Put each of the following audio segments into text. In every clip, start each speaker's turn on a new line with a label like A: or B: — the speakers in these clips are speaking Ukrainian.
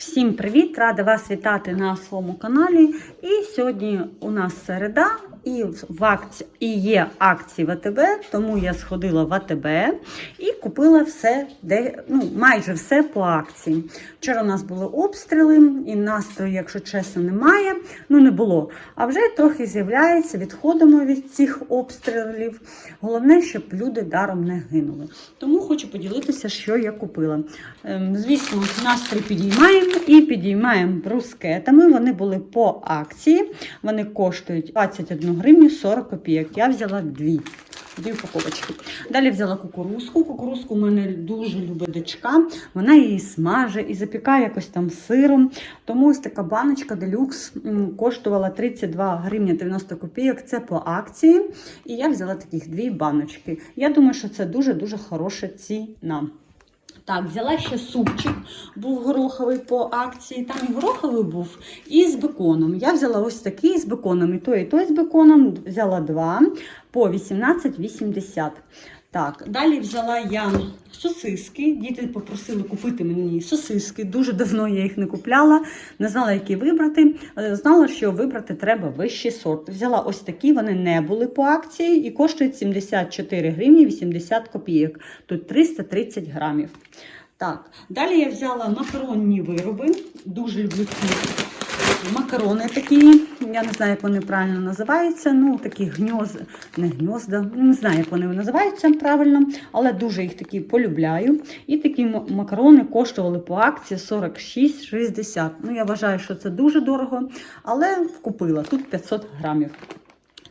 A: Всім привіт! Рада вас вітати на своєму каналі. І сьогодні у нас середа, і в акці... і є акції в АТБ, тому я сходила в АТБ і купила все, де ну майже все по акції. Вчора у нас були обстріли, і настрою, якщо чесно, немає. Ну не було. А вже трохи з'являється, відходимо від цих обстрілів. Головне, щоб люди даром не гинули. Тому хочу поділитися, що я купила. Ем, Звісно, настрій підіймаємо і підіймаємо брускетами. Вони були по акції. Вони коштують 21 гривню 40 копійок. Я взяла дві. Дві упаковочки. Далі взяла кукурузку. Кукурузку в мене дуже любить дочка. Вона її смаже і запікає якось там сиром. Тому ось така баночка делюкс коштувала 32 гривні 90 копійок. Це по акції. І я взяла таких дві баночки. Я думаю, що це дуже-дуже хороша ціна. Так, взяла ще супчик, був гороховий по акції. Там і гороховий був, і з беконом. Я взяла ось такий з беконом, і той, і той з беконом. Взяла два по 18,80. Так, далі взяла я сосиски. Діти попросили купити мені сосиски. Дуже давно я їх не купляла, не знала, які вибрати. Але знала, що вибрати треба вищий сорт. Взяла ось такі, вони не були по акції і коштують 74 гривні 80 копійок. Тут 330 грамів. Так, далі я взяла макаронні вироби. Дуже люблю ці макарони такі. Я не знаю, як вони правильно називаються. Ну, такі гньоз, не гньозда, не знаю, як вони називаються правильно, але дуже їх такі полюбляю. І такі макарони коштували по акції 46,60. Ну, я вважаю, що це дуже дорого, але купила тут 500 грамів.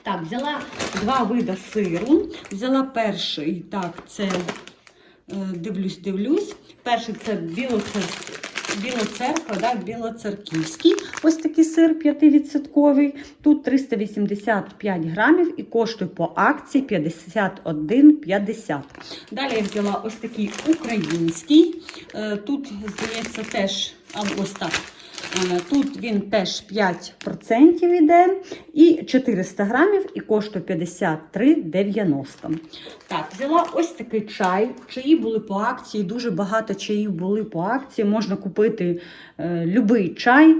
A: Так, взяла два види сиру. Взяла перший, так, це е, дивлюсь, дивлюсь. Перший це білоцер... білоцерква, да, білоцерківський. Ось такий сир 5%. Тут 385 грамів і коштує по акції 51,50. Далі я взяла ось такий український. Е, Тут, здається, теж ось так. Е, Тут він теж 5% іде і 400 грамів і коштує 53,90. Так, взяла ось такий чай. Чаї були по акції, дуже багато чаїв були по акції. Можна купити е, любий чай.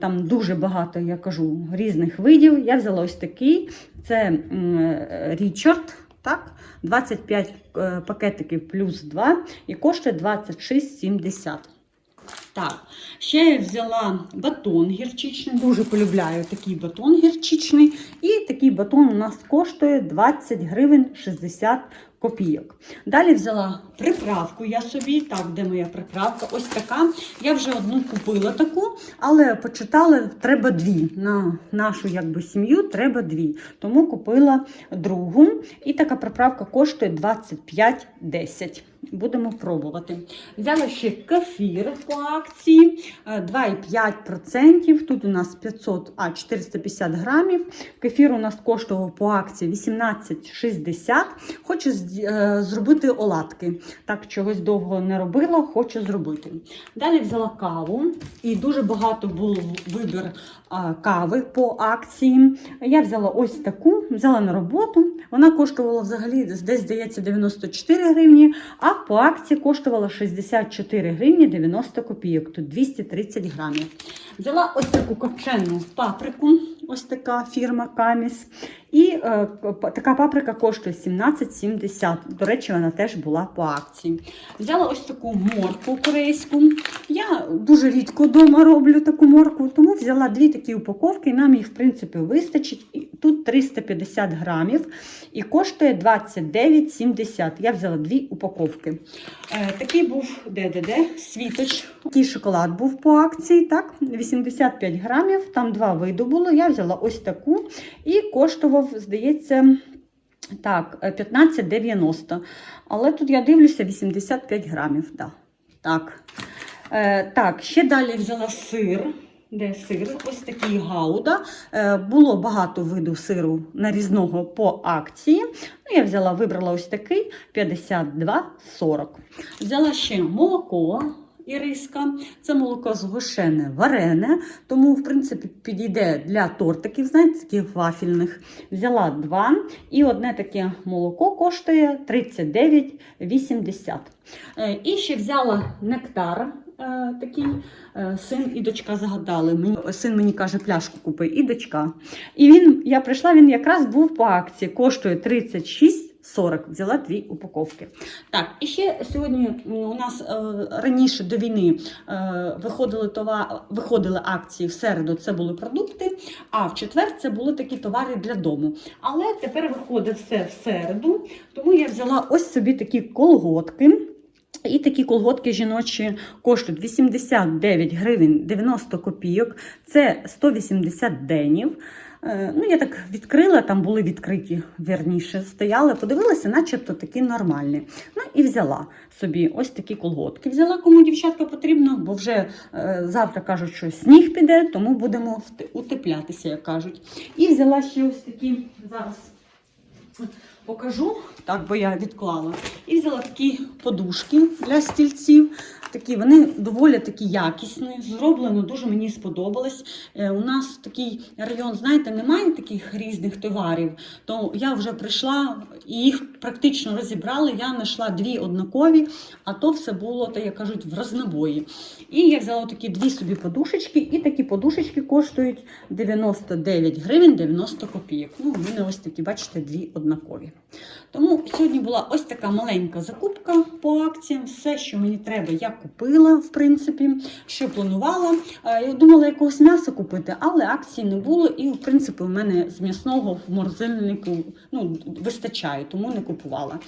A: Там дуже багато, я кажу, різних видів. Я взяла ось такий. Це е, Річард. Так, 25 е, пакетиків плюс 2 і коштує 26,70. Так, ще я взяла батон гірчичний, дуже полюбляю такий батон гірчичний. І такий батон у нас коштує 20 гривень 60 копійок. Далі взяла приправку я собі. Так, де моя приправка? Ось така. Я вже одну купила таку, але почитала, треба дві. На нашу якби, сім'ю треба дві. Тому купила другу. І така приправка коштує 25,10. Будемо пробувати. Взяла ще кефір по акції е, 2,5%. Тут у нас 500, а 450 грамів. Кефір у нас коштував по акції 18,60. Хочу е, зробити оладки. Так, чогось довго не робила, хочу зробити. Далі взяла каву, і дуже багато було вибір кави по акції. Я взяла ось таку, взяла на роботу. Вона коштувала взагалі десь, здається, 94 гривні, а по акції коштувала 64 гривні 90 копійок. Тут 230 грамів. Взяла ось таку копчену паприку, ось така фірма Каміс. І е, така паприка коштує 17,70. До речі, вона теж була по акції. Взяла ось таку моркву корейську. Я дуже рідко вдома роблю таку моркву, тому взяла дві такі упаковки, нам їх, в принципі, вистачить. Тут 350 грамів і коштує 29,70. Я взяла дві упаковки. Е, такий був де-де-де, світоч. Такий шоколад був по акції, так, 85 грамів, там два види було. Я взяла ось таку і коштував, здається, так, е, 15,90. Але тут я дивлюся 85 грамів. Да. Так. Е, так, ще далі взяла сир. Де сир? Ось такий гауда. Е, було багато виду сиру нарізного по акції. Ну, я взяла, вибрала ось такий 52,40. Взяла ще молоко. Іриска. Це молоко згущене, варене, тому, в принципі, підійде для тортиків, знаєте, таких вафільних. Взяла два. І одне таке молоко коштує 39,80. Е, І ще взяла нектар. е, Такий Е, син і дочка загадали. Мені син мені каже, пляшку купи, і дочка. І він, я прийшла, він якраз був по акції, коштує 36,40. Взяла дві упаковки. Так, і ще сьогодні у нас е, раніше до війни е, виходили товар, виходили акції в середу. Це були продукти, а в четвер це були такі товари для дому. Але тепер виходить все в середу, тому я взяла ось собі такі колготки. І такі колготки жіночі коштують 89 гривень 90 копійок. Це 180 денів. Е, Ну, я так відкрила, там були відкриті, вірніше, стояли, подивилася, начебто такі нормальні. Ну і взяла собі ось такі колготки. Взяла, кому дівчатка потрібно, бо вже е, завтра кажуть, що сніг піде, тому будемо утеплятися, як кажуть. І взяла ще ось такі зараз покажу, так, бо я відклала. І взяла такі подушки для стільців. Такі, вони доволі такі якісні, зроблено, дуже мені сподобалось. Е, у нас такий район, знаєте, немає таких різних товарів. То я вже прийшла і їх практично розібрали. Я знайшла дві однакові, а то все було, так як кажуть, в рознобої. І я взяла такі дві собі подушечки, і такі подушечки коштують 99 гривень 90 копійок. Ну, у мене ось такі, бачите, дві однакові. Тому сьогодні була ось така маленька закупка по акціям. Все, що мені треба, я купила, в принципі, що планувала. Е, Я думала якогось м'яса купити, але акцій не було. І, в принципі, у мене з м'ясного в морозильнику ну, вистачає, тому не купувала.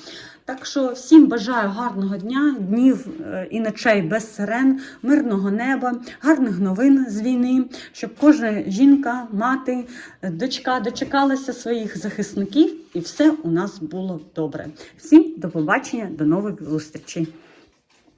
A: Так що всім бажаю гарного дня, днів е, і ночей без сирен, мирного неба, гарних новин з війни, щоб кожна жінка, мати, дочка дочекалася своїх захисників, і все у нас було добре. Всім до побачення, до нових зустрічей.